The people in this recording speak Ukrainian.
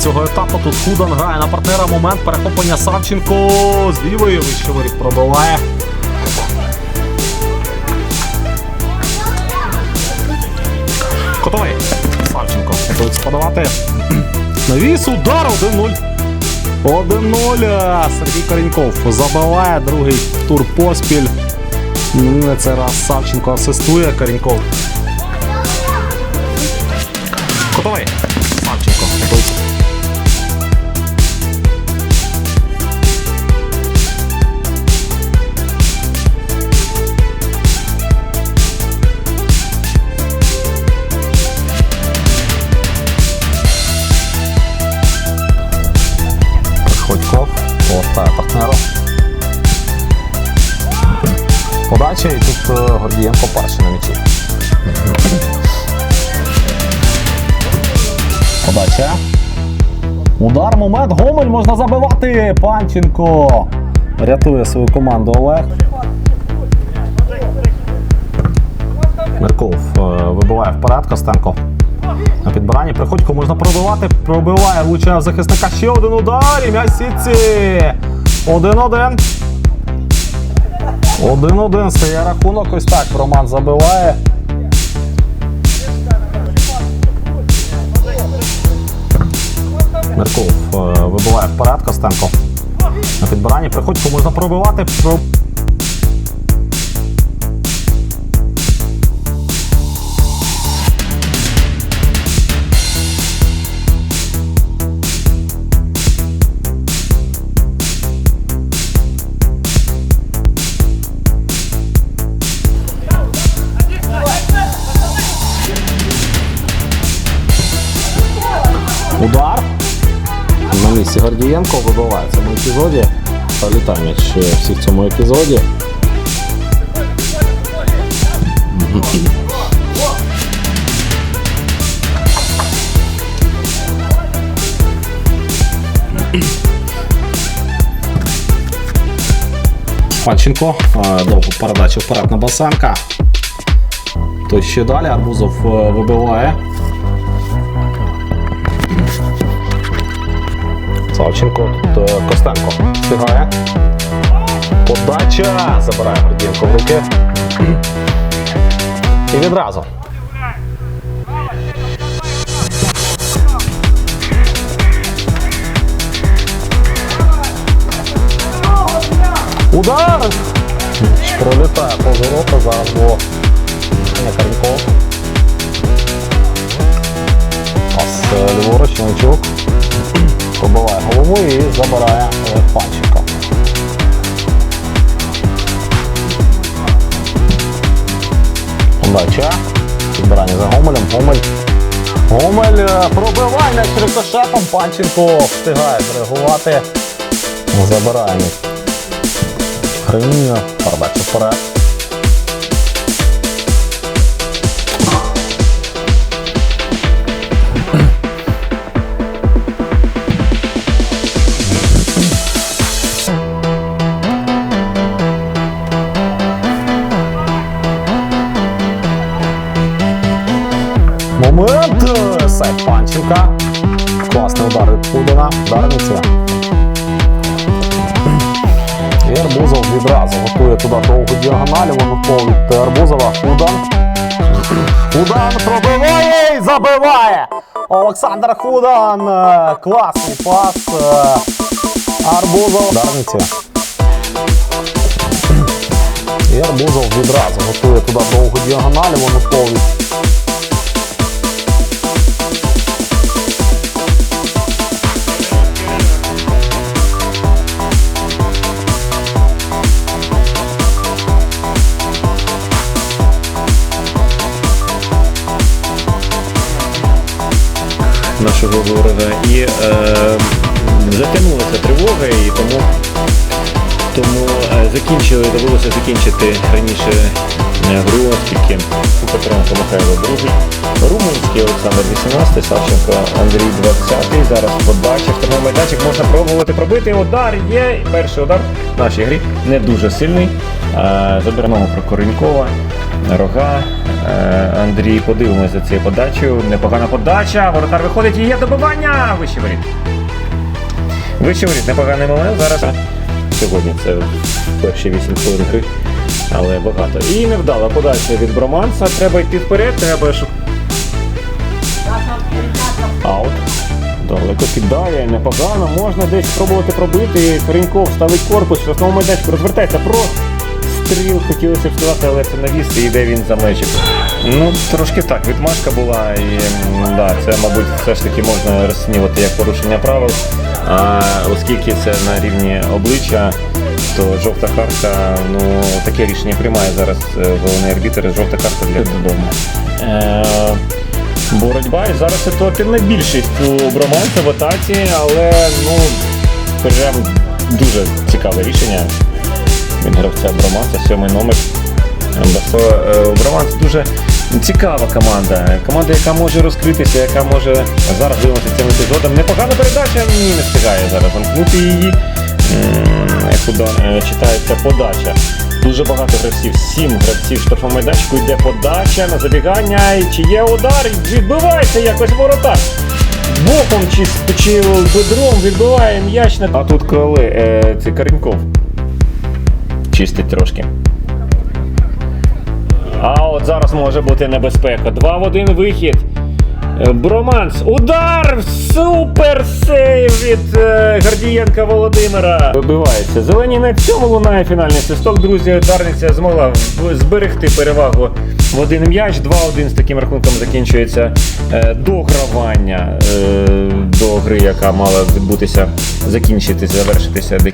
цього етапу. Тут Худан грає на партнера. Момент перехоплення Савченко з лівої вище воріт пробиває. Котовий. Савченко. Готується подавати. Навіс удар 1-0. 1-0. Сергій Кореньков забиває другий тур поспіль. Ну, цей раз Савченко асистує Кореньков. Готовий. Подача і тут е, Гордієнко перший на м'ячі. Подача. Удар, момент. Гомель можна забивати. Панченко рятує свою команду Олег. Мерков е, вибиває вперед Костенко. На підбиранні Приходько можна пробивати. Пробиває, влучає в захисника. Ще один удар. І м'яч сітці. Один-один. Один-один. Стає рахунок. Ось так. Роман забиває. Мерков е, вибиває вперед Костенко. На підбиранні Приходько можна пробивати. На Гордієнко вибиває в цьому епізоді. Пролітає м'яч е, всі в цьому епізоді. Панченко. е, Довго передача вперед на Басенка. Той ще далі Арбузов е, вибиває. Савченко, тут е, Костенко встигає. Подача! Забирає Гордієнко в руки. І відразу. Удар! Пролітає повз ворота, зараз було не Каренков. Пас ліворуч, Новичук. Головою і забирає Олег Панченко. Подача. Підбирання за Гомелем. Гомель. Гомель е, пробиває м'яч рикошетом. Панченко встигає зреагувати. Забирає м'яч. Гривня. Передача вперед. Момент! Сайт Панченка. Класний удар від Пудина. Ударниця. І Арбузов відразу готує туди довгу діагональ. Воно від Арбузова. Худан. Худан пробиває і забиває! Олександр Худан. Е, Класний пас. Е, Арбузов. Ударниця. І Арбузов відразу готує туди довгу діагональ. Воно від нашого ворога. І е, затягнулася тривога, і тому, тому е, закінчили, довелося закінчити раніше гру, у Петренко Михайло другий, Румунський Олександр 18, Савченко Андрій 20. Зараз подача, штурмовий майданчик можна пробувати пробити. Удар є. Перший удар в нашій грі не дуже сильний. Е, Заберемо про Коренькова. Рога. Е, Андрій, подивимось за цією подачею. Непогана подача. Воротар виходить і є добивання. Вище воріт. Вище воріт. Непоганий момент. Зараз сьогодні це перші 8 хвилин але багато. І невдала подача від Броманса. Треба йти вперед, треба шукати. Аут. Далеко кидає, непогано, можна десь спробувати пробити. Кореньков ставить корпус, штрафному майданчику розвертається про стріл, хотілося б сказати, але це навіс і йде він за мечик. Ну, трошки так, відмашка була, і да, це, мабуть, все ж таки можна розцінювати як порушення правил. А оскільки це на рівні обличчя, то жовта картка, ну таке рішення приймає зараз е, головний арбітр, жовта картка для додому. Е, боротьба. І зараз ситуативна більшість у Броманця в атаці, але ну прям дуже цікаве рішення від гравця Броманця, сьомий номер. Бо е, Броманц дуже цікава команда. Команда, яка може розкритися, яка може зараз дивимося цим епізодом. Непогана передача, не встигає зараз замкнути її. М, е, читається подача. Дуже багато гравців, сім гравців в майданчику йде подача на забігання. І чи є удар? Відбивається якось воротар. Боком чи, чи бедром відбиває м'яч. А тут коли е, це Кареньков чистить трошки. А от зараз може бути небезпека. Два в один вихід. Е, Броманс. Удар! Супер сейв від е, Гордієнка Володимира. Вибивається. Зелені на цьому лунає фінальний свисток. Друзі, ударниця змогла зберегти перевагу в один м'яч. 2-1 з таким рахунком закінчується е, догравання е, до гри, яка мала відбутися, закінчитися, завершитися